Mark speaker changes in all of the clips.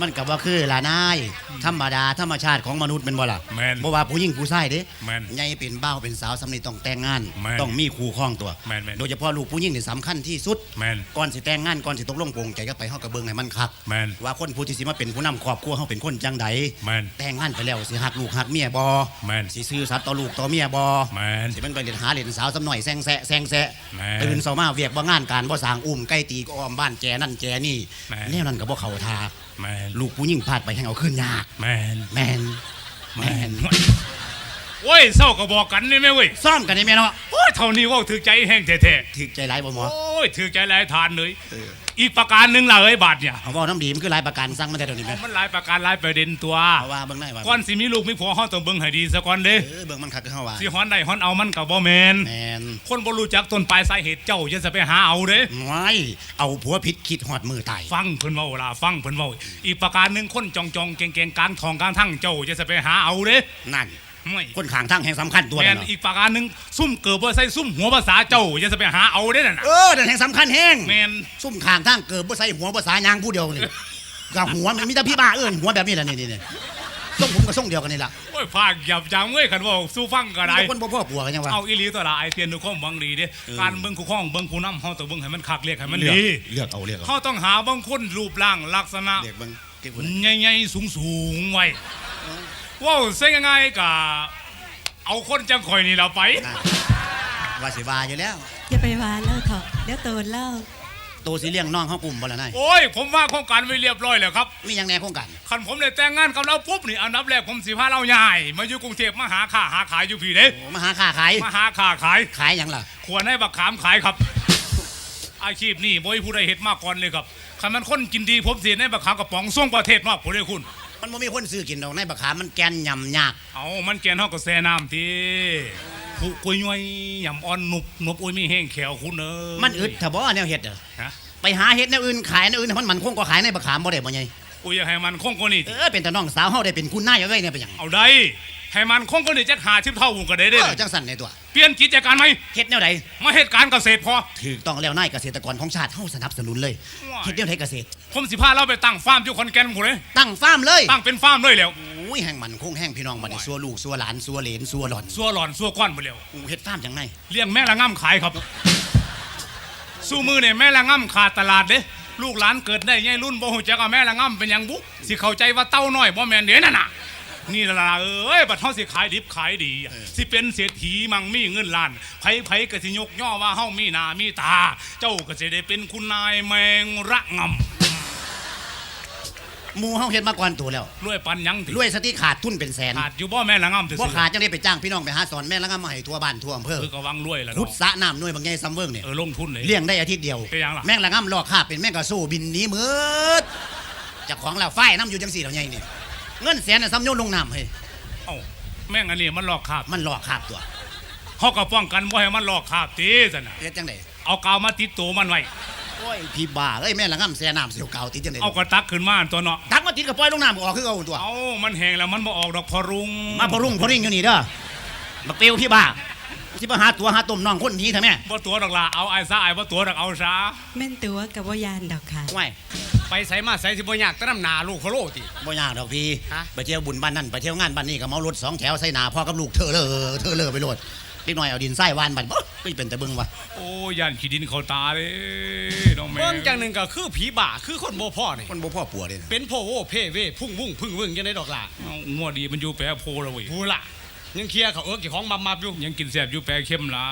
Speaker 1: มันก็บ่คือล่ะนายธรรมดาธรรมชาติของมนุษย์แมันบ่ล่ะ
Speaker 2: แม่น
Speaker 1: บ่ว่าผู้หญิงผู้ชายเด้
Speaker 2: แม่น
Speaker 1: ใหญ่เป็นบ่าวเป็นสาวสำนีต้องแต่งงาน
Speaker 2: แม่น
Speaker 1: ต้องมีคู่ครองตัว
Speaker 2: แม่นแม่น
Speaker 1: โดยเฉพาะลูกผู้หญิงนี่สำคัญที่สุด
Speaker 2: แมน
Speaker 1: ก่อนสิแต่งงานก่อนสิตกลงปลงใจก็ไปเฮาก็เบิ่งให้มันคัก
Speaker 2: แมน
Speaker 1: ว่าคนผู้ที่สิมาเป็นผู้นำครอบครัวเฮาเป็นคนจังใด
Speaker 2: แมน
Speaker 1: แต่งงานไปแล้วสิหักลูกหักเมียบ่
Speaker 2: แม่น
Speaker 1: สิซื่อสัตย์ต่อลูกต่อเมียบ่
Speaker 2: แมน
Speaker 1: สิมันไปเล่นหาเล่นสาวสำหน่อยแซงแซะแซงแซะ
Speaker 2: แม่
Speaker 1: ตื่นเช้ามาเวียกบ่งานการบ่สร้างอุ้มไก่ตีก็อ้อมบ้านแจนั่นแจนี่
Speaker 2: แม่
Speaker 1: แนวนั้นก็บ่เข้าท่า
Speaker 2: แมน
Speaker 1: ลูกผู้หญิงพลาดไปให้เอาขึ้นยาก
Speaker 2: แมน
Speaker 1: แม่นแม่น
Speaker 2: โอ้ยเศร้าก็บอกกันนี่ไหมเว้ย
Speaker 1: ซ่อมกันได้แม่เนาะ
Speaker 2: โอ้ยเท่านี้เว่าถือใจแห้งแท้
Speaker 1: ถึกใจหลายบ่หม
Speaker 2: ๆ
Speaker 1: อ
Speaker 2: โอ้ยถือใจหลายทานเลยอี กประการหนึ่งล่ะเอ้ยบาทเนี่ย
Speaker 1: เอาเว้าน้ำดีมันคือหลายประกันสั่งมาแต่เดี๋ยวนี้แม่
Speaker 2: มันหลายประการหลายประเด็นตัว
Speaker 1: เอาว่าเบิ่งได้ว่า
Speaker 2: ก่อนสิมีลูกมีผัวเฮาต้องเบิ่งให้ดีซะก่อนเด้
Speaker 1: เออเบิ่งมันคักคือเฮาว่า
Speaker 2: สิฮ้อนได้ฮ้อนเอามันก็บ่แม่น
Speaker 1: แม่น
Speaker 2: คนบ่รู้จักต้นปลายสาเหตุเจ้าจะจะไปหาเอาเด้
Speaker 1: ไม่เอาผัวผิดคิดฮอดมือตาย
Speaker 2: ฟังเพิ่นเว้าล่ะฟังเพิ่นเว้าอีกประการหนึ่งคนจองจองๆเก่งๆกลางทองกลางทั้งเจ้าจะจะไปหาเอาเด้
Speaker 1: นั่น
Speaker 2: ไม่
Speaker 1: คนข้างทางแห่งสำคัญตัว
Speaker 2: แม่
Speaker 1: นั่
Speaker 2: น
Speaker 1: นเนาะ
Speaker 2: อีกประการหนึ่งซุ่มเกิดบ่ใส่ซุ่มหัวภาษาเจ้าจะจะไปหาเอาเด้นั่นน่ะ
Speaker 1: เออนั่นแห่งสำคัญแห้ง
Speaker 2: แม่น
Speaker 1: ซุ่มข้างทางเกิดบ่ใส่หัวบ่สายางผู้เดียวนี่กับหัวมันมีแต่พี่บ้าเอิ้นหัวแบบนี้แหละนี่นี่ๆส่งผมก็ส่งเดียวกันนี่ล่ะ
Speaker 2: โอ้ยภาคหยับจังเว้ยคันเว่าสู้ฟังก็ได้
Speaker 1: มีแต่คนบ่พ่อผัวกันยังวะ
Speaker 2: เอาอีหลีตัวละไอเทียนทุกข้อมบังดีเด้
Speaker 1: เออ
Speaker 2: การเบิ่งคู่ข้องเบิ่งคู่น้ำเฮาต้องเบิ่งให้มันคักเรียกให้มัน
Speaker 1: เลือก
Speaker 2: ดี
Speaker 1: เลือกเอาเลือกเอา
Speaker 2: เฮาต้องหาบางคนรูปร่างลักษณะ
Speaker 1: เลือกเบิ่งเก็บไว้
Speaker 2: ใหญ่ๆสูงๆไว้ ว้าวเส้นยังไงกะเอาคนจังข่อยนี่เราไป
Speaker 1: นั่นว่าสิว่าอยู่แล้ว
Speaker 3: อย่าไปวานเล่าเถอะเดี๋ยวโตนเล่า
Speaker 1: ตัวสิเลี้ยงน้องเฮากลุ่มบ่ล่ะนาย
Speaker 2: โอ้ย ผมว่าโครงการไว้เรียบร้อยแล้วครับ
Speaker 1: มีหยังแหน่โครงการ
Speaker 2: คันผมได้แต่งงานกับเราปุ๊บนี่อันดับแรกผมสิพาเราใหญ่มาอยู่กรุงเทพมาหาค้าหาขายอยู่พี่เด้
Speaker 1: โอ้มาหาค้าขาย
Speaker 2: มาหาค้าขาย
Speaker 1: ขายหยังล่ะ
Speaker 2: ควรให้บักขามขายครับ อาชีพนี่บ่มีผู้ใดเห็ดมาก่อนเลยครับคันมันคนกินดีผมสิให้บักขามกระป๋องส่งประเทศนอกผู้ใดคุณ
Speaker 1: มันบ่มีคนซื้อกินดอกในบักขามมันแกนยำยาก
Speaker 2: เอามันแกนเฮาก็แซ่น้ำทีผู้กุยย้อยยำอ่อนหนุบหนุบอุ้ยมีแห้งแขวคุณเอ้ย
Speaker 1: มันอึดถ้าบ่แนวเฮ็ดเด้อ
Speaker 2: ฮะ
Speaker 1: ไปหาเฮ็ดแนวอื่นขายแนวอื่นให้มันมันคงก็ขายในบักขามบ่ได้บ่ใหญ่
Speaker 2: กูอยากให้มันคงกว่านี้
Speaker 1: เออเป็นแต่น้องสาวเฮาได้เป็นคุณนายเอาไว้เนี่ยเป็นหยัง
Speaker 2: เอาได้ ให้มันคงกว่านี้จักหาชิบเท่าหุ่นก็ได้
Speaker 1: เอ
Speaker 2: เด้
Speaker 1: อจังสั่นในตัว
Speaker 2: เปลี่ยนกิจการไหม
Speaker 1: เฮ็ดแนวใด
Speaker 2: มาเหตุการเกษตรพอ
Speaker 1: ถูกต้องแล้วนายเกษตรกรของชาติเฮาสนับสนุนเลย
Speaker 2: ว้าย
Speaker 1: เฮ็ดแนวใดเกษตร
Speaker 2: ผมสิพาเราไปตั้งฟาร์มอยู่ขอนแก่นหมดเลย
Speaker 1: ตั้งฟาร์มเลย
Speaker 2: ตั้งเป็นฟาร์มเลยแล้ว
Speaker 1: โอ้ยแห่งมันคงแห่งพี่น้องบัดนี้ซัวลูกซัวหลานซัวเหลนซัวหล่อน
Speaker 2: ซัวหลอนซัวก้อนหมดแล้ว
Speaker 1: อู้เฮ็ดฟาร์มจังไง
Speaker 2: เลี้ยงแม่ละง่ำขายครับสู้มือเนี่ยแม่ละง่ำขาดตลาดเด้ลูกหลานเกิดได้ไงรุ่นบ่หูจักเอาแม่ละง่ำเป็นหยังบุสิเข้าใจว่าเต้าน้อยบ่แม่นเด้นั่นน่ะ นี่ล่ะเอ้ยบัดเฮาสิขายดิบขายดี สิเป็นเศรษฐีมั่งมีเงินล้านไผๆก็สิยกย่อว่าเฮามีหน้ามีตา เจ้าก็สิได้เป็นคุณนายแมงระง่
Speaker 1: หมู่เฮาเฮ็ดมาก่อนตัวแล้วำ
Speaker 2: รวยปันหยังติ
Speaker 1: รวยสติขาดทุนเป็นแสน
Speaker 2: ขาดอยู่บ่แม่ละง่ำซื่อ
Speaker 1: บ่ขาดจังได้ไปจ้างพี่น้องไปหาสอนแม่แล้วก็มาให้ทั่วบ้านทั่วอำเภ
Speaker 2: เอ
Speaker 1: อ
Speaker 2: อก็วังรวยแล้ว
Speaker 1: ขุด
Speaker 2: เนาะ
Speaker 1: สระน้ำหน่วยบางใหญ่ซ้ำเวิงเนี่ย
Speaker 2: เออลงทุนเลย
Speaker 1: เลี้ยงได้อาทิตย์เดียว
Speaker 2: เป็นหยังล่ะ
Speaker 1: แม่งละง่ำลอกคาบเป็นแม่งกระสู้บินหนี้มืดเจากของเราฝ้ายน้ำอยู่จังสี่เหล่าใหญ่นี่ เงินแสนน่ะซ้ำโยนลงน้ำเฮ้ย
Speaker 2: เอ้าแม่งอันนี้มันหลอกขาบ
Speaker 1: มันหลอกคาบตัว
Speaker 2: เฮาก็ป้องกันบ่ให้มันหลอกขาบติซั่นน่ะ
Speaker 1: เฮ็ดจังได
Speaker 2: เอากาวมาติดตัวมันไว้
Speaker 1: โอ้ยพี่บ้าเอ้ยแม่ละง่ำแสน้ำเสียวเก่าติดจังได
Speaker 2: เอากระตักขึ้นมาตัวเนาะ
Speaker 1: ทักมาติดกับปล่อยลงน้ำก็ออกคือเอาตัว
Speaker 2: เอามันแห้งแล้วมันบ่ออกดอกพอรุง
Speaker 1: มาพอรุ่งพอริ่งอยู่นี่เด้อมาเปลวพี่บ้า สิมาหาตัวหาต้มน้องคนหนี้ทำไม
Speaker 2: บ่ตัวดอกล่ะเอาไอ้ซะไอ้บ่ตัวดอกเอาซะ
Speaker 3: แม่นตัวกับว่ายานดอกค่ะ
Speaker 1: ไม่
Speaker 4: ไปใส่มาใส่สิบ่ยากแตะน้ำหนาลูกเขาโลติ
Speaker 1: บ่ยากดอกพี่
Speaker 4: ฮะ
Speaker 1: ไปเที่ยวบุญบ้านนั่นไปเที่ยวงานบ้านนี่ก็เมารถสองแถวใส่หนาพ่อกับลูกเธอเลอเธอเลอไปโลดเล็กน้อยเอาดินใส่วานบันบ่ก็เป็นแต่เบิ่งว่ะ
Speaker 2: โอ้ย่านขี้ดินเข้าตาเด้น้องแม่
Speaker 4: เบิ่งจังหนึ่งก็คือผีบ่าคือคนบ่พ่อนี่
Speaker 1: มันบ่พ่อปัวเลยนะ
Speaker 4: เป็นพ่อโวเพ่เวพุ่งวุ่งพึ่งวึ่งยังได้ดอกล่ะ
Speaker 2: เอางัวดีมันอยู่แปรโพแล้วเว้ย
Speaker 4: พูล่ะ ยังเคลียร์เขาเอิ้กเจ้าของมับมับอยู่
Speaker 2: ยังกินแซ่บอยู่แปรเข้มล่ะ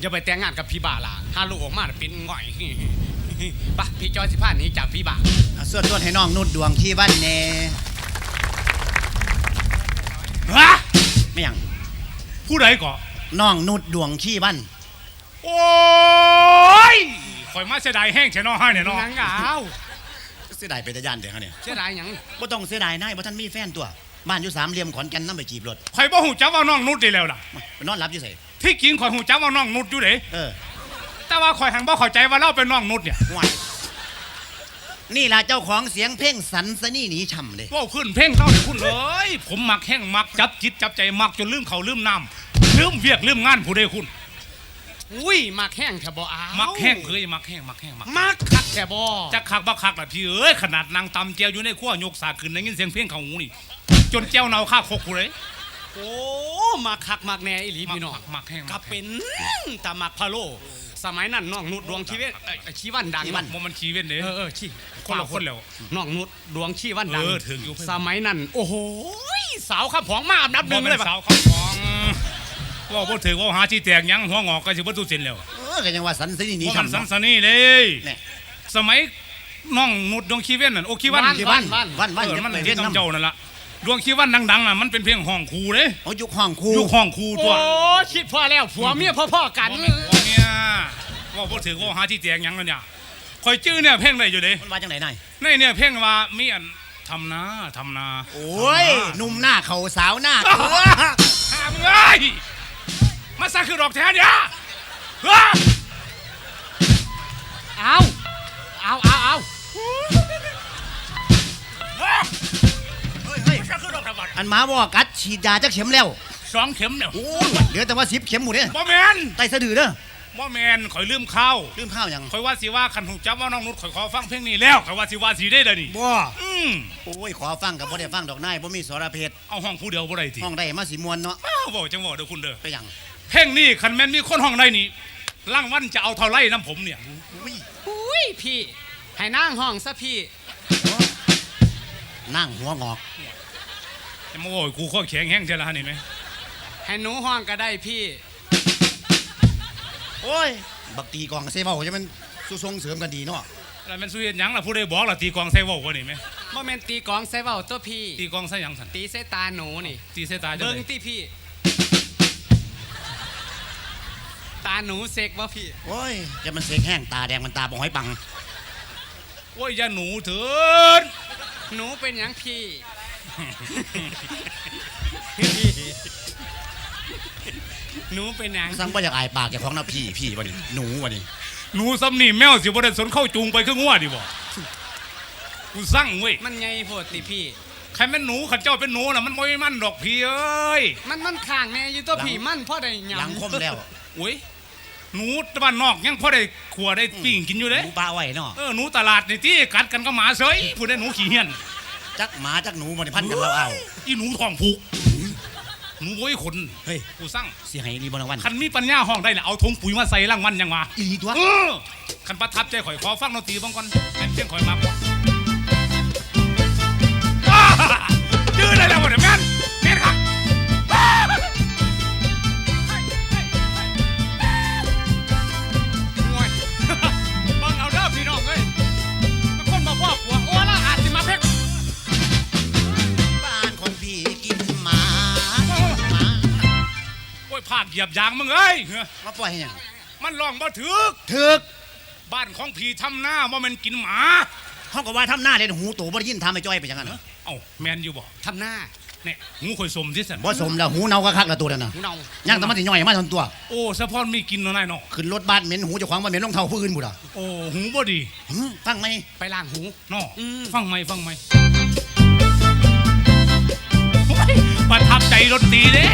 Speaker 4: อย่าไปแต่งงานกับผีบ่าล่ะถ้าลูกออกมาน่ะเป็นง่อยไปะพี่จอยสิพาหนีจากผีบ่า
Speaker 1: อะส่วนส่วนให้น้องนุดดวงที่วันแน่
Speaker 2: ฮะ
Speaker 1: ไม่หยัง
Speaker 2: ผู้ใดก่อ
Speaker 1: น้องนุดดวงขี้วัน
Speaker 2: โอ้ยข่อยมาเสียดายแห้งแช่น้อให้เนี่ยเนาะ
Speaker 4: หยังอ้าว
Speaker 1: เสียดายไปแต่ย่านเด้อเนี่ย
Speaker 4: เสียดายหยัง
Speaker 1: บ่ต้องเสียดายนายบ่ทันมีแฟนตัว บ้านอยู่สามเหลี่ยมขอนแก่นนำไปจีบรถ
Speaker 2: ข่อยบ่หูจักว่าน้องนุชได้แล้วล่ะ
Speaker 1: ไปนอนหลับอยู่ไส
Speaker 2: ที่จริงข่อยหูจักว่าน้องนุชอยู่เด้
Speaker 1: เออ
Speaker 2: แต่ว่าข่อยหังบ่เข้าใจว่าเราเป็นน้องนุชเนี่ย
Speaker 1: ห่วยนี่ล่ะเจ้าของเสียงเพลงสันสนี่หนีช่ำเด้
Speaker 2: เว่าขึ้นเพ่งเท่าไหร่คุณเอ้ยผมมักแห้งมักจับจิตจับใจมักจนลืมเขาลืมน้ำลืมเวียกลืมงานผู้ใดคุณ
Speaker 4: อุ้ยมักแห้งแถบ่อ้าว
Speaker 2: มักแห้งเฮ้ยมักแห้งมักแห้งมัก
Speaker 4: มักคักแถบ่
Speaker 2: จักคักบักคักล่ะพี่เอ้ยขนาดนางตำเจียวอยู่ในขั้วยกสากขึ้นได้ยินเสียงเพลงเขาหูนี่จ นเจียวเนาข้าคกกูเลย
Speaker 4: โอ้มักคักมักแน่อีหลี
Speaker 2: มัก
Speaker 4: พี่น้อง
Speaker 2: มักมักแห้ง
Speaker 4: ก็
Speaker 2: มักแห้ง
Speaker 4: เป็นตามักพะโล สมัยนั้นน้องนุดดวงชีเวนเอ้ยชีวันดัง
Speaker 2: มันมันขี้เว้นเด้
Speaker 4: เออเออชี
Speaker 2: คนละคนแล้ว
Speaker 4: น้องนุดดวงชีวันดัง
Speaker 2: เออถึงอยู่
Speaker 4: สมัยนั้นโอ้โหสาวข้าผองมาอันดับห
Speaker 2: บ่
Speaker 4: นึ่ง
Speaker 2: เป็
Speaker 4: เล
Speaker 2: น
Speaker 4: ยแบบ
Speaker 2: สาวเขาของว่าบ่ถึงว่าหาที่แตกหยังหัวงอกก็สิบ่ตุเส้นแล้ว
Speaker 1: เออก็ยังว่าสันสิหนี
Speaker 2: บ่มัน
Speaker 1: ช้ำ
Speaker 2: สัน
Speaker 1: เนาะ
Speaker 2: สนี่เลย
Speaker 1: แน่
Speaker 2: สมัยน้องนุดดวงขี้เว้นนั่นโอขี้วัน
Speaker 1: ที่บ้านบ้านบ้าน
Speaker 2: เออ
Speaker 1: จะ
Speaker 2: มัน
Speaker 1: ไป
Speaker 2: เฮ็
Speaker 1: เรี
Speaker 2: ด
Speaker 1: ยน
Speaker 2: น้ำ
Speaker 1: น้ำ
Speaker 2: เจ้านั่นล่ะ ดวงขี้วันดังๆน่ะมันเป็นเพลงห้องครูเด้
Speaker 1: เอายุคห้องครู
Speaker 2: อยู่ห้องครูตัว
Speaker 4: โอ้คิดพอแล้วผัวเมียพ่อๆกัน
Speaker 2: บ่แม่นว่าเนี่ยว่าบ่ถึงว่าหาที่แตกหยังแล้วเนี่ยคอยจื้อเนี่ยเพลงได้อยู่เด้
Speaker 1: มันว่าจังไหนนาย
Speaker 2: ในเนี่ยเพลงว่ามีอันทำนาทำนา
Speaker 1: โอ้ยหนุ่มหน้าเขาสาวหน้าเกลือ
Speaker 2: ห้ามเอ้ยมาซะคือดอกแท้เนี่ยเฮ้ย
Speaker 4: เอาเอาเอาเอา
Speaker 2: เฮ้ ย
Speaker 1: เฮ้ยเฮ้ย
Speaker 2: ซะคือดอกทวัด
Speaker 1: อันหมาบอกกัดฉีดยาจักเข็มแล้ว
Speaker 2: สองเข็มเนี่ย
Speaker 1: โอ้ยเหลือแต่ว่าสิบเข็มหมดเนี่ย
Speaker 2: บ่แมน
Speaker 1: ไตสะดือเด้อ
Speaker 2: บ่แมนข่อยลืมข้าว
Speaker 1: ลืมข้าวยัง
Speaker 2: ข่อยว่าสิว่าคันหูจับว่าน้องนุชข่อยขอฟังเพลงนี้แล้วข่อยว่าสิว่าสิได้เด้อนี่
Speaker 1: บ่
Speaker 2: อืม
Speaker 1: โอ้ยขอฟังกับบ่ได้ฟังดอกนายบ่มีสารเพชร
Speaker 2: เอาห้องผู้เดียวบ่ได้ติ
Speaker 1: ห้องได้มาสิมวนเนาะ
Speaker 2: อ้าบ่จังบ่เด้อคุณเด้อ
Speaker 1: ไปยัง
Speaker 2: เพลงนี้คันแม่นมีคนห้องได้นี่ร่างวันจะเอาเท่าไรน้ำผมเนี่ย
Speaker 1: อุ้ย
Speaker 4: อุ้ยพี่ให้นั่งห้องซะพี่
Speaker 1: นั่งหัวงอก
Speaker 2: จะมาโอ้ยกูข้อแข็งแห้งใช่ละนี่ไหม
Speaker 4: ให้หนูห้องก็ได้พี่
Speaker 1: โอ้ยบักตีกองเซเว้าจะมันสู้ส่งเสริมกันดีเนาะ
Speaker 2: แล้วแมันสู้เฮ็ดหยังล่ะผู้ใดบอกล่ะตีกลองใส่เว้าบ่นี่ไหม
Speaker 4: บ่แม่นตีกลองใส่เว้าตัวพี่
Speaker 2: ตีกลองใส่หยังสั่น
Speaker 4: ตีใส่ตาหนูนี่
Speaker 2: ตีใส่ตาจัง
Speaker 4: เบิ่ง
Speaker 2: ได๋
Speaker 4: ที่พี่ ตาหนูเซ็กบ่พี่
Speaker 1: โอ้ยจะมันเสกแห้งตาแดงมันตาบ่ห้อยปัง
Speaker 2: โอ้ยอย่าหนูเถิด
Speaker 4: หนูเป็นหยังพี่ หนูเป็นหยัง
Speaker 1: สั่งบ่อยากอายปากแกของหน้าพี่พี่วันนี้หนูวันนี้
Speaker 2: หนูซ้ำนี่แมวสิบ่ได้สนเข้าจูงไปคืองัวดิบ่กูสั่งเว้ย
Speaker 4: มันใหญ่โพดติพี่
Speaker 2: ใครแม่นหนูขันเจ้าเป็นหนูน่ะมันบ่มีมันดอกพี่เอ้ย
Speaker 4: มันมันข้างแน่อยู่ตัวพี่มันพ่อได้หยัง
Speaker 1: หลังคมแล้ว
Speaker 2: โอ้ย หนูตะบ้านนอกยังพอได้ขัวได้ปิ้งกินอยู่
Speaker 1: ห
Speaker 2: เด้
Speaker 1: นูปลาไว้เนาะ
Speaker 2: เออหนูตลาดนี่ที่กัดกันก็หมาเสยผู้ได้หนูขี้เหี้ยน
Speaker 1: จักหมาจักหนูบ่ได้พันกันเราเอา
Speaker 2: อีหนูท้องผูกหนูโว้ยขน
Speaker 1: เฮ้ย
Speaker 2: กูสั่ง
Speaker 1: สิให้รีบ่รางวัล
Speaker 2: คันมีปัญญาห้องได้น่ะเอาถุงปุ๋ยมาใส่รางวัลยังวะ
Speaker 1: อีหลีตัว
Speaker 2: เออคันประทับใจข่อยขอฟังดนตรีบ้างก่อนแม่นเพียงข่อยมาบ่อ้า
Speaker 4: อ้ย
Speaker 2: ภาคเหยียบยางมึงเอ้ย
Speaker 1: มาปล่อยให้หยัง
Speaker 2: มันร้องบ่ถึก
Speaker 1: ถึก
Speaker 2: บ้านของพี่ทำหน้าว่ามันกินหมา
Speaker 1: เฮาก็ว่าทำหน้าเด่นหูโตบ่ได้ยินทำให้จ้อยไปจังนั้นน่ะ
Speaker 2: เอ้าแมนอยู่บ่
Speaker 4: ทำหน้า
Speaker 2: เนี่ยหูข่อยสมที่สัน
Speaker 1: บ่สมแล้วหูเน่าก็คักละตัวนั่นน่ะ
Speaker 4: หูเนา
Speaker 1: ยังแต่มันสิย่อยมาทันตัว
Speaker 2: โอ้สะพอนมีกินเนาะนายเนาะ
Speaker 1: ขึ้นรถบ้านเหม็นหูเจ้าของบ่เหม็นรองเท้าผู้อื่นบุ่ล่ะ
Speaker 2: โอ้หูบ่ดี
Speaker 1: หึฟังไหม
Speaker 4: ไปล้างหู
Speaker 2: เนาะ
Speaker 4: อืม
Speaker 2: ฟังไหมฟังไหมโอ้ยประทับใจดนตรีเด้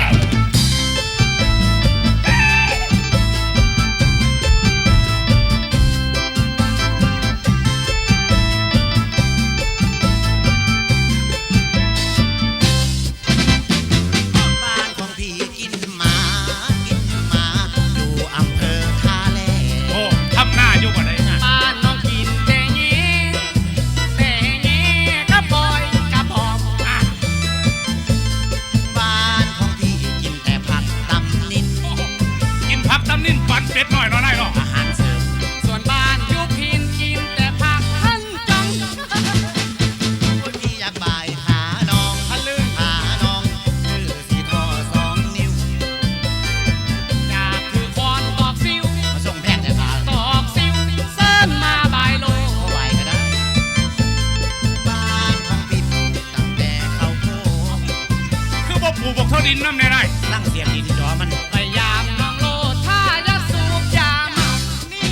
Speaker 2: ดิน
Speaker 4: น้ำ
Speaker 2: ในนาย
Speaker 1: ตั้งเสียงดินจอมัน
Speaker 4: พยายามน้องโลดถ้าจะสูบยาเมานี่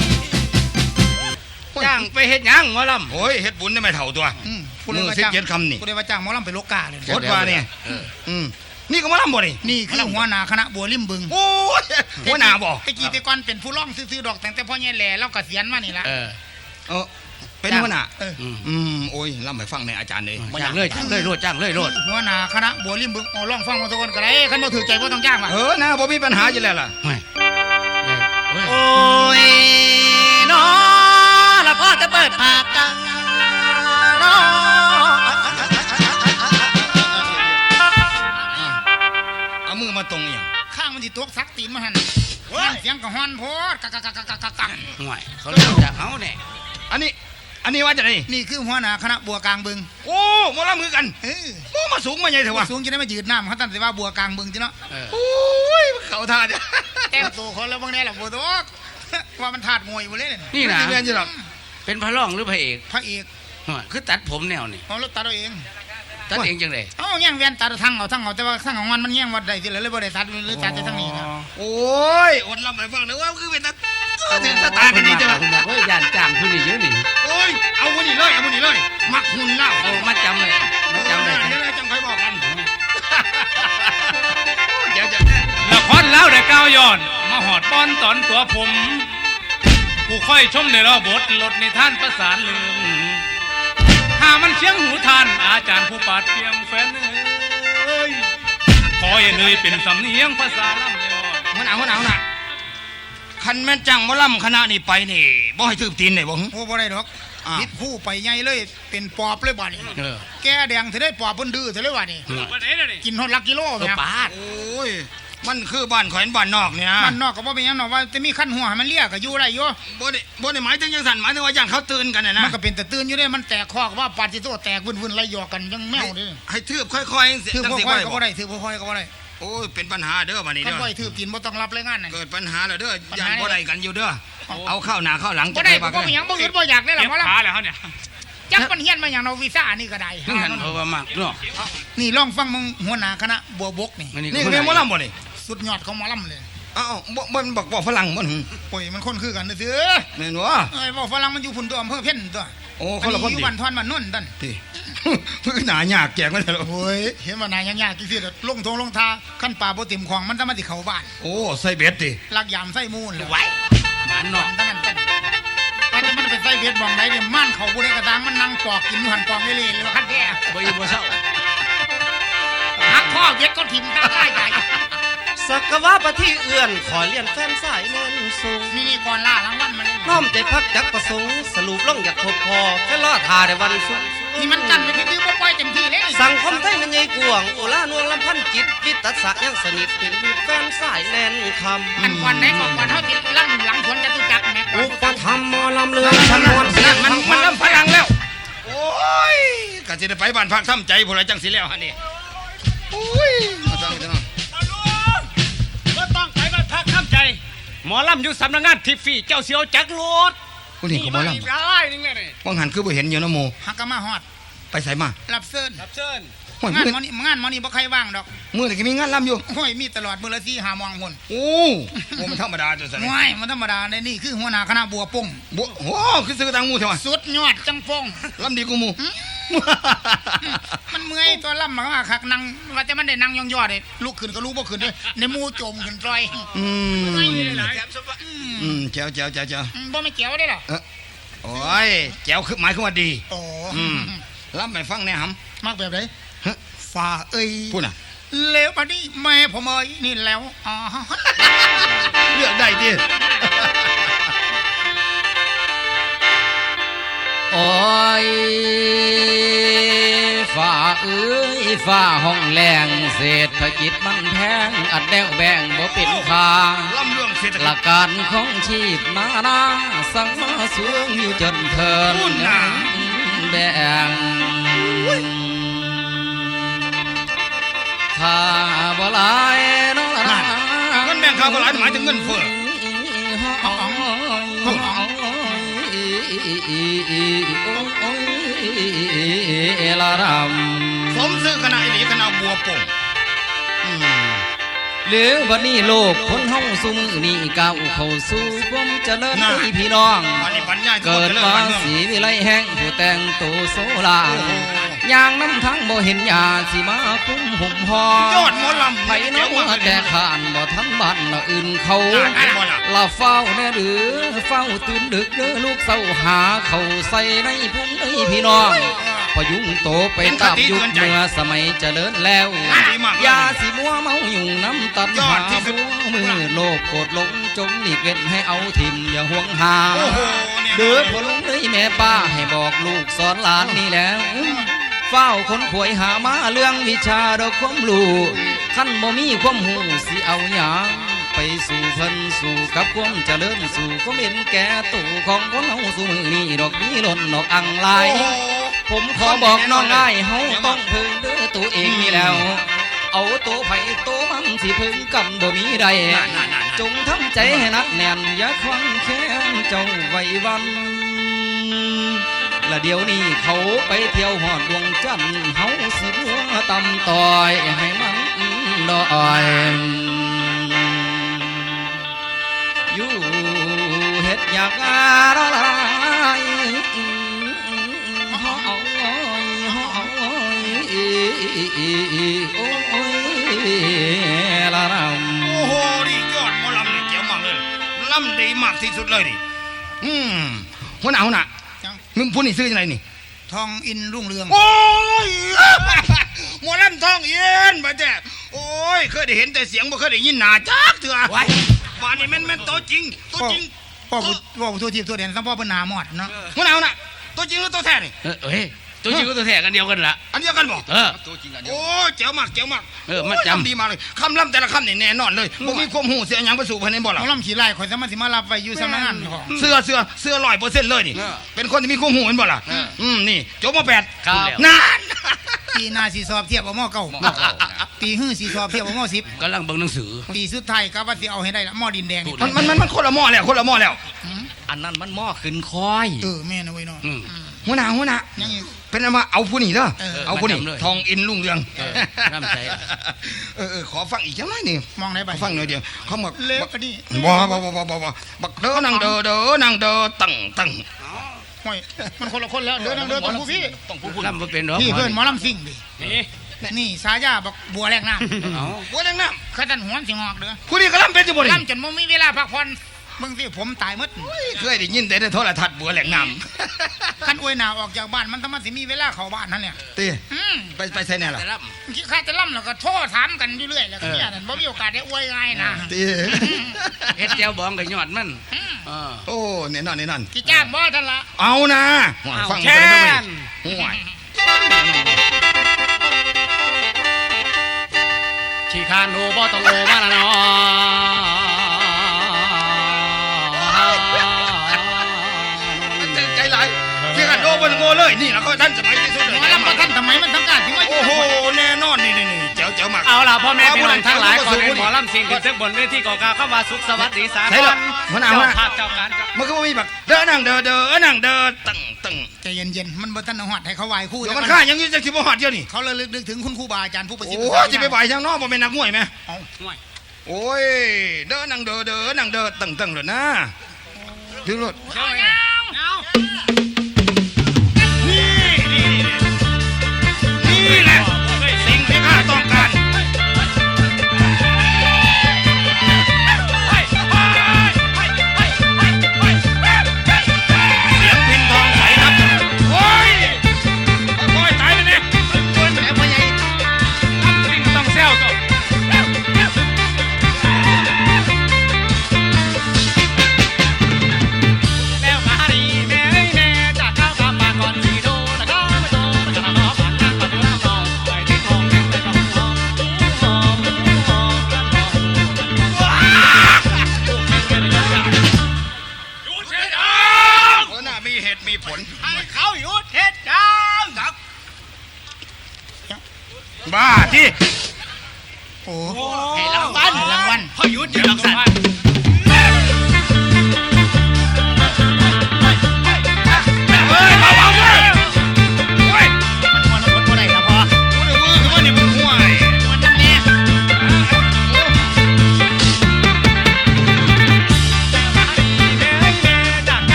Speaker 5: จ้างไปเฮ็ดหยังหมอลำโอ้ยเฮ็ดบุญได้ไม่เท่าตัว
Speaker 6: อืม
Speaker 5: มือสิบเจ็ดคำนี่
Speaker 6: ผู้ใดว่าจ้างหมอลำไปโลกาเลย
Speaker 5: โคตรว่าเนี่ยอืม
Speaker 6: นี่ก็หมาลำบ่นี่
Speaker 5: นี่คือหัวหน้าคณะบัวริมบึง
Speaker 6: โอ้ยหัวหน้าบ่
Speaker 5: ตะกี้แต่ก่อนเป็นผู้ร้องซื่อๆดอกแต่แต่พ่อแย่แหล่เราเกษียณมานี่ละ
Speaker 7: เออ
Speaker 6: เออเป็นหัวหน้า
Speaker 5: เออ
Speaker 6: อืมโอ้ยลำไปฟังในอยอาจารย์เลย
Speaker 7: จ้างเลยจ้างเลยโลดจ้างเลยโลด
Speaker 5: หัวหน้าคณะบัวริมบึงเอาร้องฟังมาทุกคนก็ได้คันบ่ถือใจบ่ต้องจ้างว่ะ
Speaker 6: เออนะบ่มีปัญหาอยู่แล้วล่ะ
Speaker 7: เฮ้ยเฮ้ย
Speaker 8: โอ้ยน้อละพ่อจะเปิดปากกันน้อ
Speaker 6: เอามือมาตรงอหย่าง
Speaker 5: ข้างมันสิตกซักตีนมาหั่นเสียงก็ฮ้อนโพดกักกักกักกักกักกัก
Speaker 7: ห่วยเขาเรียกจะเอาเนี่ย
Speaker 6: อันนี้ อันนี้ว่าจะได
Speaker 5: นี่คือหัวหน้าคณะบัวกลางบึง
Speaker 6: โอ้หมอลำมือกัน
Speaker 5: เออ
Speaker 6: โอ้มาสูงมาใหญ่เถอะวะ
Speaker 5: สูงจะได้มายืดน้ำเขาตั้งแต่ว่าบัวกลางบึงจิเนาะ
Speaker 7: เออ
Speaker 6: โอ้ยเขาท่าจ้ะ
Speaker 5: แต่งตัวคนแล้วบางแน่ล่ะบัวตกว่ามันถาดมวยบ่เลย
Speaker 7: นี่นะ
Speaker 6: เรียนอยู่หรอก
Speaker 7: เป็นพระร่องหรือพระเอก
Speaker 5: พระเอก
Speaker 7: ห่วยคือตัดผมแนวนี่
Speaker 5: เอารถตัดเอาเอง
Speaker 7: ตัดเองจังเลย
Speaker 5: เอาแย่งแว่นตัดเอาทั้งเอาทั้งเอาแต่ว่าทั้งของมันมันแย่งวัดใดสิเลยเลยบ่ได้ตัดเลยตัดแต่ทั้งนี้นะ
Speaker 6: โอ้ยอดลำไปฟังเลยว่าคือเป็นตาถึงสตาร์กันดีจ้ะ
Speaker 7: คุณบอกว่าย่านจ้างคุณนี่เยอะนี่
Speaker 6: โอ้ ยเอาคนนี้เลยเอาคนนี้เลยมักหุ่นเล่า
Speaker 7: เอามาจำเลยมาจำเลย
Speaker 6: เดี๋ยวเราจังค่อยบอกกันเดี๋ยวจะ
Speaker 2: ละครแล้วได้ก้าวย้อนมาหอดป้อนตอนตัวผมผู้ค่อยชมในรอบทลดในท่านประสานลืมหามันเชียงหูทาน อาจารย์ผู้ปราดเพียงแฟนเอ้ยขออย่าเลยเป็นสำเนียงภาษาลำยอน
Speaker 6: มันเอามันเอาน่ะคันแม่นจังหมอลำคณะนี่ไปนี่บ่ให้ถืบตีนเลยบ่หึ
Speaker 5: โอ้บ่ได้ดอก
Speaker 6: อ่า
Speaker 5: นิดผู้ไปใหญ่เลย เป็นปอบเลยบ่นี่
Speaker 7: เออ
Speaker 5: แกแดงสิได้ปอบเพิ่นดื้อสิเลยว่านี่
Speaker 2: วันไหนน่ะนี่
Speaker 5: กินฮอดลักกิโล
Speaker 7: เอ
Speaker 5: แม่
Speaker 7: อปาด
Speaker 6: โอ้ยมันคือบ้านข่อยบ้านนอกนี่นะ
Speaker 5: มันนอกก็บ่เป็นหยังเนาะว่าจะมีขั้นหัวให้มันเลียก็อยู่ได้อยู่
Speaker 6: บ่ได้บ่ได้หมายถึงจังสันหมายถึงว่าอย่างเขาตื่นกันน่ะนะ
Speaker 5: มันก็เป็นแต่ตื่นอยู่เด้มันแตกคอกว่าปาจิโตแตกวุ่นๆไล่หยอกกันยังแมวเด้
Speaker 6: ให้ทืบค่อยๆจังสิ
Speaker 5: ถือ
Speaker 6: จัง
Speaker 5: บ่
Speaker 6: สิ
Speaker 5: ค่อย
Speaker 6: บ่
Speaker 5: ก็บ่ได้ถือบ่ค่อยก็บ่ได้
Speaker 6: โอ้ยเป็นปัญหาเด้อบัดนี้
Speaker 5: คัน
Speaker 6: เด้อ
Speaker 5: บ่ให้ถือกินบ่ต้องรับรายงานนั่น
Speaker 6: เกิดปัญหาแล้วเด้อ
Speaker 5: ปัญ
Speaker 6: ยั
Speaker 5: หาน
Speaker 6: บ่ได้กันอยู่เด้อ เอาเข้าหน้าเข้าหลัง
Speaker 5: บ่
Speaker 6: จะ
Speaker 5: ได้
Speaker 6: ไป
Speaker 5: บ่
Speaker 6: บัก
Speaker 5: เป็นหยังบ่อื่นบ่อยากได้หรอ
Speaker 2: เจ็
Speaker 5: ก
Speaker 2: บ
Speaker 5: ว่าล่ะ
Speaker 2: ขาแล้วเขาเนี่ย
Speaker 5: จักมันเฮียนมาหยังเนาะวีซ่านี่ก็ได้
Speaker 7: นึกหันเพราะว่ามากเนาะ
Speaker 5: นี่ลองฟังมึงหัวหน้าคณะบัวบกนี่
Speaker 7: อันนี้
Speaker 6: นี่
Speaker 7: ก็
Speaker 6: ก็เป็นหมอลำบ่นี่
Speaker 5: สุดยอดของหมอลำเลย
Speaker 6: เอ้าบ่บ่มันบอกบอกฝรั่งบ่หึ
Speaker 5: โอ้ยมันคนคือกันซื่อ
Speaker 6: แม่นบ่
Speaker 5: เอ้ยบอกฝรั่งมันอยู่พุ่นตัวอำเภอเพ่นตัว
Speaker 6: โอ้คนละคน
Speaker 5: อัอยู่
Speaker 6: ดิ
Speaker 5: บ้านทอนบ้านนุ่นตัน
Speaker 6: ติคือหน้ายากแจกมันเถอะ
Speaker 5: โอ้ยเห็นว่านายยากๆจังซี่เด้อลงทงลงทาขั้นป่าบ่เต็มของมันจะมาสิเข้าบ้าน
Speaker 6: โอ้ใส่เบ็ดติ
Speaker 5: ลักยามไส้มูนเลย
Speaker 7: ไว้ หมานเนาะ
Speaker 5: ตั้งกันจังถ้าจะมันไปใส่เบ็ดบองไหนเนี่ยม่านเขาบ่ได้กระดังมันนั่งปอกกินหันปอกเล่ๆเลยว่าคันแท้
Speaker 7: บ่อยู่บ่เศร้า
Speaker 5: หักข้อเบ็ดก็ถิ่มตาใต้ใจ
Speaker 8: สักวะปะที่เอื้อนขอเลียนแฟนสายเนินสูง
Speaker 5: นี่นี่ก่อนล่ารางวัลมาเลย
Speaker 8: น้อมใจพักจักประสงค์สรุปล่องอยากพบพอแค่ล่อทาได้วันสุข
Speaker 5: นี่มันกันไปคือบ่ปล่อยเต็มที่เลย
Speaker 8: สังคมไทยมันใหญ่กวางโอลานวงลำพันจิตวิตัสสะยังสนิทเป็นมีแฟนสายแลนคำ
Speaker 5: อันก่อนไหนก่อนก่อนเฮาติดลั่งหลังสวนจตุจักรแม่
Speaker 8: อุปธรรมหมอลำเลืองชนวนเสียง
Speaker 6: มัน
Speaker 8: ทั้ง
Speaker 6: มัน
Speaker 8: มัน
Speaker 6: ลำพลังแล้ว โอ้ยก็สิได้ไปบ้านพักทำใจพุ่นละจังสิแล้วหั่นนี่โอ้ยมาฟังเด้อ
Speaker 2: ก็ต้องไปบ้านพักข้ามใจ หมอลำอยู่สำนักงานทิฟฟี่เจ้าเสียวจักรโลด
Speaker 6: ผู้นี่ก็บ่ล
Speaker 2: อีกร้ายหนึงเลยนี่ำ
Speaker 6: ว่างหันคือบ่เห็นอยู่นะโม
Speaker 5: ฮักก็มาฮอด
Speaker 6: ไปใส่มา
Speaker 5: รับเชิญ
Speaker 2: รับเชิญ
Speaker 6: โอ้ย
Speaker 5: งาน
Speaker 6: มื้อ
Speaker 5: หมอนี่งานหมอนี่บ่ใครว่างดอก
Speaker 6: มื้อนี้ก็มีงานลำอยู่
Speaker 5: โอ้ยมีตลอดมื้อละ4 5โมงพุ่น
Speaker 6: โอ้โหมันธรรมดาจังซั่น
Speaker 5: ง่ายมันธรรมดาในนี่คือหัวหน้าคณะบัวป่ง
Speaker 6: บ่โอ้คือซื้อตังหมู่เท่า
Speaker 5: สุดยอดจังฟง
Speaker 6: ลำดีกูหมู่
Speaker 5: มันเมื่อยตัวล่ำมันว่าคักนั่งว่าแต่มันได้นั่งยองๆเด้ลุกขึ้นก็ลุกบ่ขึ้นเด้ในหมู่จมขึ้นปล่อย
Speaker 6: อืม
Speaker 2: หลาย
Speaker 6: อืมแจ๋วแจ๋วแจ๋วแจ๋ว
Speaker 5: อืมบ่ไม่เกี่ยวได้ล่ะ
Speaker 6: เอ้อโอ้ยแจ๋วคือหมายคือว่าดี
Speaker 5: โอ้
Speaker 6: อืม ลำไปฟังแหน่หำ
Speaker 5: มักแบบไหน
Speaker 6: ฮะ
Speaker 5: ฝ่าเอ้ย
Speaker 6: พูดน่ะ
Speaker 5: เลวบัดนี้แม่ผมเอ้ยนี่แล้วอ๋อ
Speaker 6: เลือกได้ดิ
Speaker 9: โอ้ยฝ่าเอ้ยฝ่าห้องแรงเศรษฐกิจมันแพงอัดแนวแบ่งบ่เป็นค่า
Speaker 6: ลำเรื่องเศรษฐ
Speaker 9: ห
Speaker 6: กิ
Speaker 9: ลั
Speaker 6: จ
Speaker 9: กการของชีพนานาสั่งมาสูงอยู่จนเทิน
Speaker 6: พูดน่ะ
Speaker 9: แบ่งถ้าบ่หลายน้องละนะ
Speaker 6: เงินแบ่งข้าวก็หลายหมายถึงเงินเฟ้อ
Speaker 9: เอาเอาเอาเอาละรำ
Speaker 6: สมซื้อคณะอีหลีคณะบัวโป่งอืม
Speaker 9: หรือวันนี้โลกคนเฮาสู่มือนี้ก้าวเข้าสู่ความเจริญในพี่น้อง
Speaker 6: อันนี้บรรยาย
Speaker 9: เกิด
Speaker 6: ลิ
Speaker 9: มา
Speaker 6: บ้นเมือง
Speaker 9: สีวิไลแห่งผู้แต่งตัวโซลายางน้ำทั้งบ่เห็นยาสิมาคุ้มห่มหอย
Speaker 6: อดหมอลำ
Speaker 9: ไผน้องแต่ขานบ่ทันบ้านละอื่นเขา
Speaker 6: อ่านเห็นบ่ล่ะ
Speaker 9: ลาเฝ้าแน่หรือเฝ้าตื่นดึกเด้อลูกเศร้าหาเขาใส่ในพุ่งในพี่น้อง พยุงโตไปตามยุคเมื่อสมัยเจริญแล้ว
Speaker 6: ดีมากเลย
Speaker 9: ยาสิมัวเมาอยู่น้ำตัด
Speaker 6: ยอ
Speaker 9: หา
Speaker 6: ดที่สุด
Speaker 9: หัวมือโลกโกรธหลงจงหลีกเว้นให้เอาทิมอย่าห่วงหา
Speaker 6: โอ้โหเนี่ย
Speaker 9: เดือพอลุงเลยแม่ป้าให้บอกลูกสอนหลานนี่แล้วเฝ้าคนขวยหามาเรื่องวิชาดอกความรู้ขั้นบ่มีความหูสิเอาหยางไปสู่เพิ่นสู่กับความเจริญสู่ความเห็นแก่ตู่ของคนเฮาสู่มือนี้ดอกนี้หล่นดอกอังลาย
Speaker 6: โอ้โห
Speaker 9: ผมขอบอกน้องง่ายเฮาต้องพึงเด้อตัวเองนี่แล้ว เอาตัวไผ่ตัวมันสิพึงกันบ่มีใด
Speaker 6: นั่นนั่นนั่น
Speaker 9: จงทำใจให้หนักแน่นอย่าควังแค้นเจ้าไว้วันและเดี๋ยวนี้เขาไปเที่ยวหอดดวงจันทร์เฮาสิบัวตำต่อยให้มันดอยอยู่เฮ็ดอยากอะไร โอ้ยละรำ
Speaker 6: โอ้โหนี่ยอดหมอลำเนี่ยเจ๋วมากเลยลำดีมากที่สุดเลยดิอืมหัวหน้าหัวหน้ามึงพูดนี่ซื้อยังไงนี่
Speaker 5: ทองอินรุ่งเรือง
Speaker 6: โอ้ยหมอลำทองเย็นมาแต่โอ้ยเคยได้เห็นแต่เสียงบ่เคยได้ยินหนาจักเถื่อบ้านนี้แม่นแม่นตัวจริงตัวจริง
Speaker 5: พ่อผู้พ่อผู้ทั่วทีบทั่วเด่นสัมพ่อเป็นหนาหมอดเนาะ
Speaker 6: หัวหน้าหัวหน้าตัวจริงหรือตัวแท้นี่
Speaker 7: เอ้ย ตัวจริงก็ตัวแท้กันเดียวกันละ
Speaker 6: อันเดียวกันบ่
Speaker 7: เออ
Speaker 6: โอ้ยเจ๋วมากเจ๋วมาก
Speaker 7: เออมัน
Speaker 6: โย
Speaker 7: จำ
Speaker 6: ดีมากเลยคำล่ำแต่ละคำนี่แน่นอนเลยบ่มีความหูเสียหยังไปสู่ภายในบ่
Speaker 5: หม
Speaker 6: ล่ะ
Speaker 5: อลำขี่ไล่ข่อยสามารถสิมารับไว้อยู่สำนักงานของ
Speaker 6: เสื้อเสื้อเสื้อร้อยเปอร์เซ็นต์เลยนี่เป็นคนที่มีความหูเห็นบ่ล่ะอืมนี่จบมาแปด
Speaker 7: ครับ
Speaker 6: นาน
Speaker 5: ปีหนาสีสอบเทียบกับหม้อเก่า ปีหื้อสีสอบเทียบกับหม้อสิบ
Speaker 7: กำลังเบิ่งหนังสือ
Speaker 5: ปีสุดท้ายก็ว่าสิเอาให้ได้ละหม้อดินแดงนี่
Speaker 6: มันมันมันมันคนละหม้อแล้วคนละหม้อแล้ว
Speaker 9: อันนั้นมันหม้อขึ้นคอย
Speaker 5: เออแม่นะเว้ยเนาะ
Speaker 7: อืม
Speaker 6: หัวหน้าหัวหน้า
Speaker 5: ยังอีก
Speaker 6: เป็นอันว่าเอาผู้นี่เด้อ
Speaker 5: เออ
Speaker 6: เอาผู้นี่
Speaker 7: มาจำเลย
Speaker 6: ทองอินรุ่งเรือง
Speaker 7: เออน้ำใจ
Speaker 6: เออเออขอฟังอีกจังไรนี่
Speaker 5: มองได้ไป
Speaker 6: ขอฟังหน่อยเดียวเขาบอก
Speaker 5: เล็วก็ดี
Speaker 6: บ่บ่บ่บ่บ่บ่บักเด้อนั่งเด้อเด้อนั่งเด้อตั้งตั้ง
Speaker 5: ห่วยมันคนละคนแล้วเดินทางเดินต้องผู้พี่
Speaker 6: ต้องผู้ผู้
Speaker 7: ลำบ่เป็นหรอก
Speaker 5: พี่เพื่อนหมอลำซิ่งดิ
Speaker 4: นี่
Speaker 5: นี่สายาบอกบัวแรกน้ำ
Speaker 7: เอา
Speaker 6: บัวแดงน้
Speaker 5: ขัดันหัวสิงอกเด้อำ
Speaker 6: ผู้นี้ก็ล่ำเป็นจังบ่นี่
Speaker 5: ลำจนบ่มีเวลาพักผ่อน มึงสิผมตายหมด
Speaker 6: เคยได้ยินแต่ในโทรทัศน์บัวแหลงน้
Speaker 5: คันอวยหนาออกจากบ้านมันต้องมาสิมีเวลาเข้าบ้านนั่นเนี่ยำ
Speaker 6: ตี
Speaker 5: อืม
Speaker 6: ไปไปใส่แน่ล่ะ
Speaker 7: แต่ล
Speaker 5: ขี้ข้าจะล่ำแล้วก็โทษถามกันอยู่เรื่อยแล้วก็เนี่ยนั่นบ่มีโอกาสได้อวยง่ายนะ
Speaker 6: ตีำ
Speaker 7: เฮ็ดแจวบองกับยอดมันเออ
Speaker 6: โอ้แน่นอนแน่นอน
Speaker 5: ที่จ้างบ่ท่านละ
Speaker 6: เอานะฟัง
Speaker 4: แช่
Speaker 6: ไปเลย
Speaker 4: น
Speaker 6: ห่วย
Speaker 4: ขี้คานโอบ่ต้องโอมาละเนาะ
Speaker 6: บนโง่เลยนี่แล้วก็ท่านสมัยที่สุดเลย
Speaker 5: หมอลำบ่ทันทำไมมันทำการถึงว่า
Speaker 6: โอ้โหแน่นอนนี่นี่นี่เจ๋วเจ๋วมาก
Speaker 4: เอาล่ะพ่อแม่พี่น้องทั้งหลาย
Speaker 6: เอา
Speaker 4: ก่อน
Speaker 6: ผู้
Speaker 4: ให้
Speaker 6: ใด
Speaker 4: หมอลำเสียงขึ้นซึ่งบนเวทีก่อกาเข้ามาสุขสวัสดีสา
Speaker 6: ใช่
Speaker 4: ค
Speaker 6: หรอ
Speaker 4: ร
Speaker 6: หัวหน้า
Speaker 4: เจ้า
Speaker 6: หัวหน้า
Speaker 4: ภาพเจ้าการเจ้า
Speaker 6: มันก็บ่มีแบบเด้อนั่งเด้อเด้อนั่งเด้อตึงตึง
Speaker 5: ใจเย็นๆมันบ่ทันหอดให้เขาไหว้ครู่
Speaker 6: เดี๋ยวมันฆ่ายังอยืนจังสิบ่ฮอดเดียวนี่
Speaker 5: เขาระลึกนึกถึงคุณครูบาอาจารย์ผู้ประสิทธิ์
Speaker 6: โอ้ยจะไปไหวทางนอกบ่เป็นนักมวยไหม
Speaker 4: ห่วย
Speaker 6: โอ้ยเด้อนั่งเด้อเด้อนั่งเด้อตึงตึงเลยนะดูรถ
Speaker 4: เจ้าเองเอา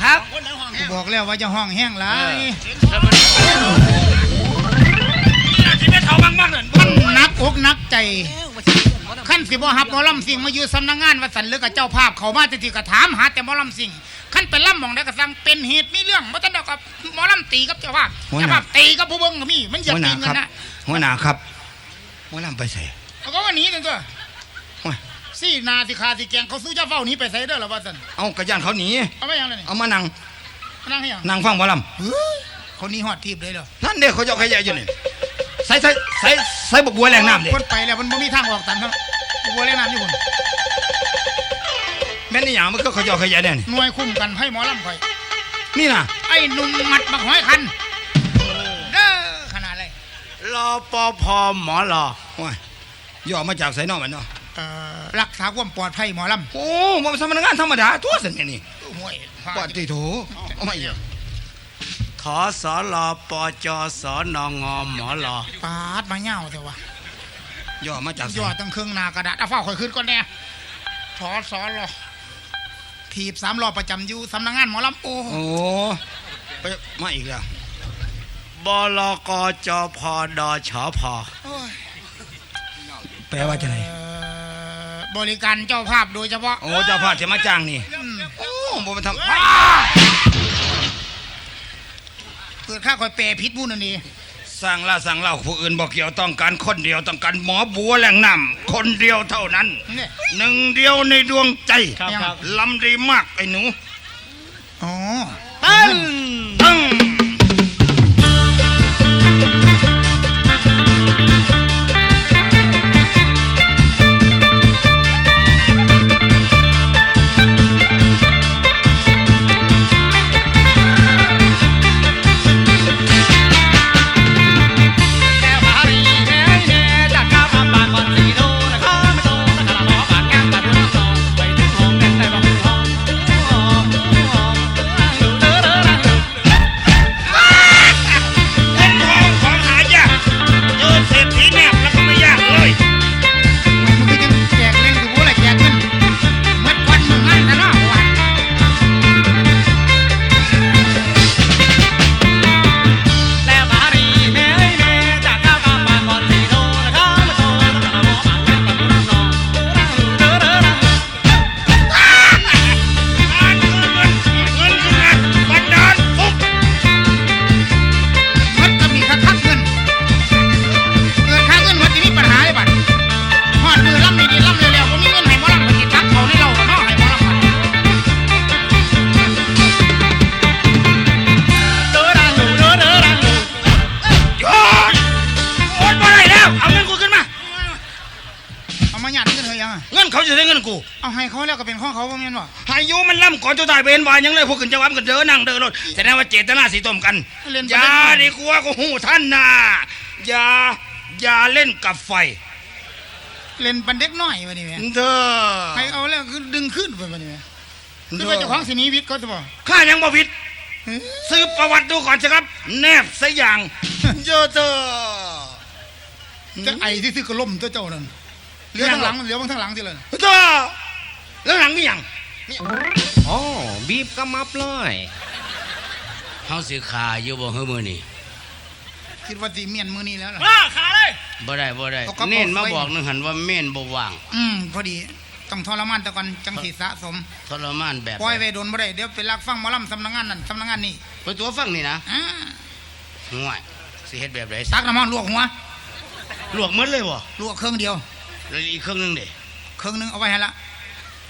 Speaker 6: ครับ
Speaker 5: บอกแล้วว่าจะห้องแห้งหลาย
Speaker 10: ที่แม่เฒ่ามั่งๆนั่น
Speaker 5: มันหนักอกหนักใจขั้นสิบ่ฮับหมอลำสิงมาอยู่สำนักงานวัดสันหรือกับเจ้าภาพเขามาติทีก็ถามหาแต่หมอลำสิงขั้นเป็นล่ำหมองได้ก็สั่งเป็นเหตุมีเรื่องบ่ทันดอกกับหมอลำตีกับเจ้าภาพ
Speaker 6: หัวหน้า
Speaker 5: เจ้าภาพตีกับผู้เบิ่งก็มีมันอยาก
Speaker 6: หัวห
Speaker 5: ตี
Speaker 6: น้า
Speaker 5: เงิ
Speaker 6: ครั
Speaker 5: น
Speaker 6: บ
Speaker 5: นะ
Speaker 6: หัวหน้าครับหัวลำไปใส่
Speaker 5: เขาก็ว่าหนีนั่นตัว
Speaker 6: โอ้ ย
Speaker 5: สี่นาสิคาสิแกงเขาซื้อเจ้าเฝ้าหนีไปใส่เด้อล่ะว่าซั่น
Speaker 6: เอากระยานเขาหนี
Speaker 5: เอาไปยังเลยนี่
Speaker 6: เอามานั่ง
Speaker 5: มานั่งให้ยัง
Speaker 6: นั่งฟังหมอล
Speaker 5: เฮ้ยเขาหนีฮอดทีบเลยเหรอ
Speaker 6: นั่นเด็กเขาเจาะขยะอยู่นี่ใส่ใส่ใส่ใส่บกบัวแรงน้ำเด็
Speaker 5: คนไปแล้วมันบ่มีทางออกตันครับบัวเล่นน้ำอยู่พุ่น
Speaker 6: แม่นี่อย่างมันก็เขาเจาะขยะเนี่ยนี่
Speaker 5: หน่วยคุ้มกันให้หมอลำข่อย
Speaker 6: นี่นะ
Speaker 5: ไอ้หนุ่มหมัดบักหอยคันเด้อขนาดเลย
Speaker 10: รอปภหมอรอ
Speaker 6: โอ้ยย่อมาจากไสนอกมันเนาะ
Speaker 5: รักษาความปลอดภัยหมอล
Speaker 6: โอ้มันเป็นสมนักงานธรรมดาทั่วสันแม่นี่ำ
Speaker 5: ห่วย
Speaker 6: ปฏิโถเอามาอีก
Speaker 10: ทอสอรอปจสนงหมอรอ
Speaker 5: ปาดมาเง่าแต่ว่า
Speaker 6: ย่อมาจากไส
Speaker 5: ยอดตั้งเครื่องหนากระดาษเอาฝ้าข่อยขึ้นก่อนแน่ถอสอนรอถีบสามรอบประจำอยู่สำนักงานหมอลำโอ้
Speaker 6: โอ้ไปมาอีกแล้ว
Speaker 10: บลกจพดชพ
Speaker 5: โอ้ย
Speaker 6: แปลว่าจะไหน
Speaker 5: เอ่อ บริการเจ้าภาพโดยเฉพาะ
Speaker 6: โอ้เจ้าภาพจะมาจ้างนี่
Speaker 5: อืม
Speaker 6: โอ้บ่มาทำ
Speaker 5: เกิดข้าคอยแปรพิษมูนันนี่
Speaker 6: สร้างล่าสร้างเล่าผู้อื่นบอกเกี่ยวต้องการคนเดียวต้องการหมอบัวแหล่งน้ำคนเดียวเท่านั้น
Speaker 5: เนี่ย
Speaker 6: หนึ่งเดียวในดวงใจ
Speaker 5: ครับครับ
Speaker 6: ลำดีมากไอ้หนู
Speaker 5: อ๋อ
Speaker 6: ตึ้ง
Speaker 10: กู
Speaker 5: เอาให้เขาแล้วก็เป็นของเขาบ่แม่นบ่
Speaker 10: หายุมันล่ำก่อนจะตายเป็นวายังเลยพวกขึ้นจะวับกันเด้อนั่งเด้อรถแสดงว่าเจตนาสีต้มกัน
Speaker 5: เล่น
Speaker 10: อย่าดีกว่าก็หูท่านนะอย่าอย่าเล่นกับไฟ
Speaker 5: เล่นปันเด็กน้อยวันนี้แม่
Speaker 10: เด้อ
Speaker 5: ให้เอาแล้วคือดึงขึ้นไปวันนี้แม่คือว่าเจ้าของสิหนีวิทย์เขาจะบอก
Speaker 10: ข้ายังบ่ผิดสืบประวัติดูก่อนสิครับ แนบสอย่างเยอะเด้อ
Speaker 5: จะไอ้ที่ซื้อกระล่มตัวเจ้านั่น เหลือทางหลังเหลือบางทางหลังสิเลย
Speaker 10: เด้อแล้วหลังมีหยัง
Speaker 8: อ๋อบีบกระมับเลย
Speaker 7: เฮาสิขาอยู่บ่เฮ้อมื้อนี้
Speaker 5: คิดว่าสิเมียนมือนี้แล้วล่ะ
Speaker 4: ว่าขาเลย
Speaker 7: บ่ได้บ่ได้
Speaker 5: เอากระเป๋า
Speaker 7: เน้นมา
Speaker 5: ไว้
Speaker 7: บอกนึงหันว่าเม่นบ่ว่าง
Speaker 5: อืมพอดีต้องทรมานแต่ก่อนจังสิสะสม
Speaker 7: ทรมานแบบ
Speaker 5: ปล่อยไว้โดนบ่ได้เดี๋ยวไปลักฟังหมอลำสำนักงานนั่นสำนักงานนี่
Speaker 7: ไปตัวฟังนี่นะ
Speaker 5: อ่า
Speaker 7: ห่วยสิเฮ็ดแบบใด
Speaker 5: ตักน้ำมันลวกหัว
Speaker 7: ลวกหมดเลยบ่
Speaker 5: ลวกเครื่องเดียว
Speaker 7: แล้วอีกเครื่องนึงเด้
Speaker 5: เครื่องหนึงเอาไว้ให้ละ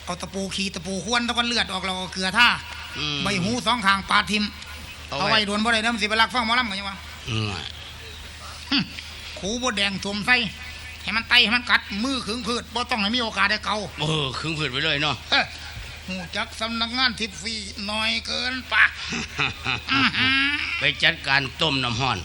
Speaker 5: เอาตะปูขีดตะปูควนตะกันเลือดออกแล้วก็เกลือท่า
Speaker 7: อืม
Speaker 5: ใบหูสองข้างปาดทิม
Speaker 7: เอา
Speaker 5: เอา
Speaker 7: ไว้
Speaker 5: ไว้โดนบ่ได้เด้อมันสิไปลักฟังหมอลำกันยังวะ
Speaker 7: ห่วย
Speaker 5: ขูบดแดงถ่วมใส่ให้มันไตให้มันกัดมือขึงพืชบ่ต้องให้มีโอกาสได้เกา
Speaker 7: เออครึ่งผืดไปเลยเนาะ
Speaker 5: เอ้อหูจักสำนักงานทิพย์ฟรีน้อยเกินปะอื้อหือ
Speaker 7: ไปจัดการต้มน้ำห้อน